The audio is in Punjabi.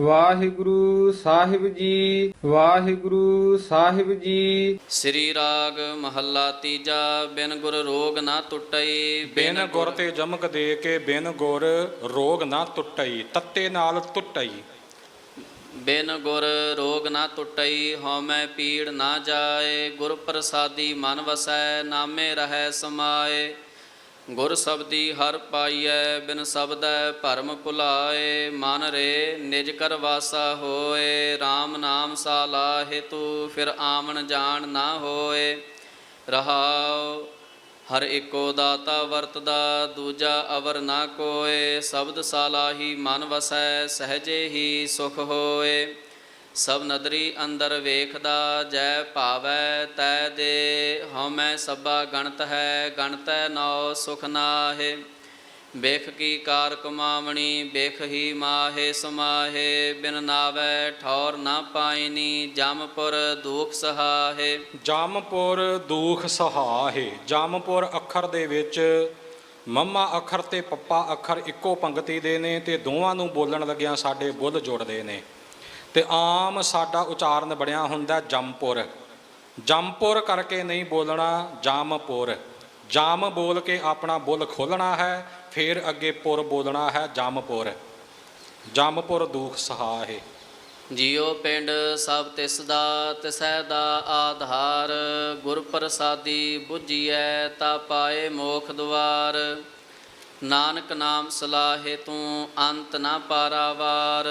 ਵਾਹਿਗੁਰੂ ਸਾਹਿਬ ਜੀ ਵਾਹਿਗੁਰੂ ਸਾਹਿਬ ਜੀ। ਸ੍ਰੀ ਰਾਗ ਮਹੱਲਾ ਤੀਜਾ ਬਿਨ ਗੁਰ ਰੋਗ ਨਾ ਟੁੱਟਈ। ਬਿਨ ਗੁਰ ਤੇ ਜਮਕ ਦੇ ਕੇ ਬਿਨ ਗੁਰ ਰੋਗ ਨਾ ਟੁੱਟਈ ਤੱਤੇ ਨਾਲ ਟੁੱਟਈ। ਬਿਨ ਗੁਰ ਰੋਗ ਨਾ ਟੁੱਟਈ ਹਉਮੈ ਪੀੜ ਨਾ ਜਾਏ। ਗੁਰ ਪ੍ਰਸਾਦੀ ਮਨ ਵਸੈ ਨਾਮੇ ਰਹੈ ਸਮਾਏ। ਗੁਰ ਸਬਦੀ ਹਰ ਪਾਈਐ, ਬਿਨ ਸਬਦੈ ਭਰਮ ਭੁਲਾਏ, ਮਨ ਰੇ ਨਿਜ ਕਰ ਵਾਸਾ ਹੋਏ RAM ਨਾਮ ਸਾਲਾ ਲਾਹੇ ਤੂ, ਫਿਰ ਆਮਣ ਜਾਣ ਨਾ ਹੋਏ। ਰਹਾਉ, ਹਰ ਇੱਕੋ ਦਾਤਾ ਵਰਤਦਾ, ਦੂਜਾ ਅਵਰ ਨਾ ਕੋਏ, ਸ਼ਬਦ ਸਾਲਾਹੀ ਮਨ ਵਸੈ, ਸਹਜੇ ਹੀ ਸੁਖ ਹੋਏ। ਸਭ ਨਦਰੀ ਅੰਦਰ ਵੇਖਦਾ, ਜੈ ਭਾਵੈ ਤੈ ਦੇ। ਹਉਮੈ ਸਭਾ ਗਣਤ ਹੈ, ਗਣਤੈ ਨੌ ਸੁਖ ਨਾਹੇ। ਵੇਖ ਕੀ ਕਾਰ ਕਮਾਵਣੀ ਵੇਖ ਹੀ ਮਾਹੇ ਸਮਾਹੇ। ਬਿਨ ਨਾਵੈ ਠੌਰ ਨਾ ਪਾਇਨੀ, ਜਮਪੁਰ ਦੁਖ ਸਹਾਹੇ। ਜਮਪੁਰ ਦੁਖ ਸਹਾਹੇ, ਜਾਮਪੁਰ ਅੱਖਰ ਦੇ ਵਿੱਚ ਮੰਮਾ ਅੱਖਰ ਤੇ ਪੱਪਾ ਅੱਖਰ ਇੱਕੋ ਪੰਗਤੀ ਦੇ ਨੇ ਤੇ ਦੋਵਾਂ ਨੂੰ ਬੋਲਣ ਲੱਗਿਆਂ ਸਾਡੇ ਬੁੱਲ ਜੁੜਦੇ ਨੇ। ਤੇ ਆਮ ਸਾਡਾ ਉਚਾਰਨ ਬਣਿਆ ਹੁੰਦਾ ਜੰਮਪੁਰ। ਜੰਮਪੁਰ ਕਰਕੇ ਨਹੀਂ ਬੋਲਣਾ ਜਾਮਪੁਰ। ਜਾਮ ਬੋਲ ਕੇ ਆਪਣਾ ਬੁੱਲ ਖੋਲਣਾ ਹੈ, ਫਿਰ ਅੱਗੇ ਪੁਰ ਬੋਲਣਾ ਹੈ ਜੰਮਪੁਰ। ਜੰਮਪੁਰ ਦੁਖ ਸਹਾਹੇ ਜਿਉ ਪਿੰਡ ਸਭ ਤਿਸ ਦਾ, ਤਿਸੈ ਦਾ ਆਧਾਰ। ਗੁਰ ਪ੍ਰਸਾਦੀ 부ਜੀਐ ਤਾ ਪਾਏ ਮੋਖ ਦੁਆਰ ਨਾਨਕ ਨਾਮ ਸਲਾਹੇ ਤੂੰ ਅੰਤ ਨਾ ਪਾਰਾਵਾਰ।